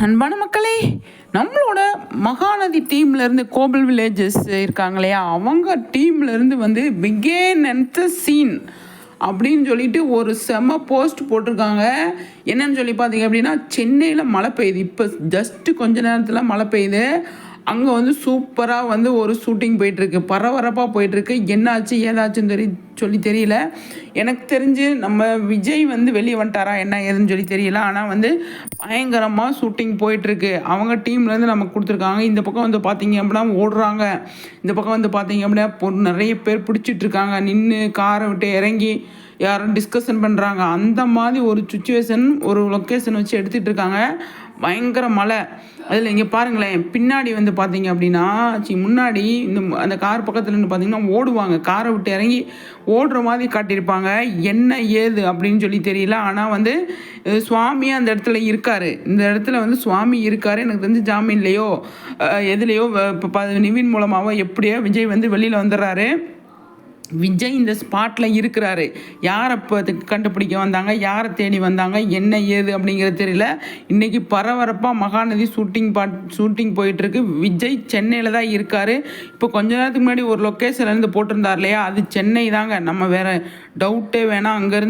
அன்பான மக்களே நம்மளோட மகாநதி டீம்லேருந்து கோபல் வில்லேஜஸ் இருக்காங்க இல்லையா அவங்க டீம்லேருந்து வந்து பிகே அண்ட் சீன் அப்படின்னு சொல்லிட்டு ஒரு செம போஸ்ட் போட்டிருக்காங்க. என்னன்னு சொல்லி பார்த்தீங்க அப்படின்னா சென்னையில் மழை பெய்யுது. இப்போ ஜஸ்ட்டு கொஞ்ச நேரத்தில் மழை பெய்யுது. அங்கே வந்து சூப்பராக வந்து ஒரு ஷூட்டிங் போயிட்டுருக்கு. பரபரப்பாக போயிட்டுருக்கு. என்னாச்சு ஏதாச்சுன்னு தெரி சொல்லி தெரியல. எனக்கு தெரிஞ்சு நம்ம விஜய் வந்து வெளியே வந்துட்டாரா என்ன ஏதுன்னு சொல்லி தெரியல. ஆனால் வந்து பயங்கரமாக ஷூட்டிங் போயிட்டுருக்கு. அவங்க டீம்லேருந்து நமக்கு கொடுத்துருக்காங்க. இந்த பக்கம் வந்து பார்த்தீங்க அப்படின்னா ஓடுறாங்க. இந்த பக்கம் வந்து பார்த்தீங்க அப்படின்னா நிறைய பேர் பிடிச்சிட்ருக்காங்க நின்று காரை விட்டு இறங்கி யாரும் டிஸ்கஷன் பண்ணுறாங்க அந்த மாதிரி ஒரு சுச்சுவேஷன் ஒரு லொக்கேஷன் வச்சு எடுத்துகிட்டு இருக்காங்க பயங்கர மழை. அதில் இங்கே பாருங்களேன் பின்னாடி வந்து பார்த்தீங்க அப்படின்னா சி முன்னாடி இந்த அந்த கார் பக்கத்தில் இருந்து பார்த்தீங்கன்னா ஓடுவாங்க. காரை விட்டு இறங்கி ஓடுற மாதிரி காட்டியிருப்பாங்க. என்ன ஏது அப்படின்னு சொல்லி தெரியல. ஆனால் வந்து சுவாமி அந்த இடத்துல இருக்காரு. இந்த இடத்துல வந்து சுவாமி இருக்காரு. எனக்கு தெரிஞ்சு ஜாமீன்லேயோ எதுலேயோ இப்போ நிவின் மூலமாகவோ எப்படியோ விஜய் வந்து வெளியில் வந்துடுறாரு. விஜய் இந்த ஸ்பாட்டில் இருக்கிறாரு. யாரை இப்போ கண்டுபிடிக்க வந்தாங்க? யாரை தேடி வந்தாங்க? என்ன ஏது அப்படிங்கிறது தெரியல. இன்றைக்கி பரபரப்பாக மகாநதி ஷூட்டிங் பாட் ஷூட்டிங் போயிட்டுருக்கு. விஜய் சென்னையில் தான் இருக்கார். இப்போ கொஞ்ச நேரத்துக்கு முன்னாடி ஒரு லொக்கேஷன்லேருந்து போட்டிருந்தார் இல்லையா? அது சென்னை தாங்க. நம்ம வேறு டவுட்டே வேணாம். அங்கேருந்து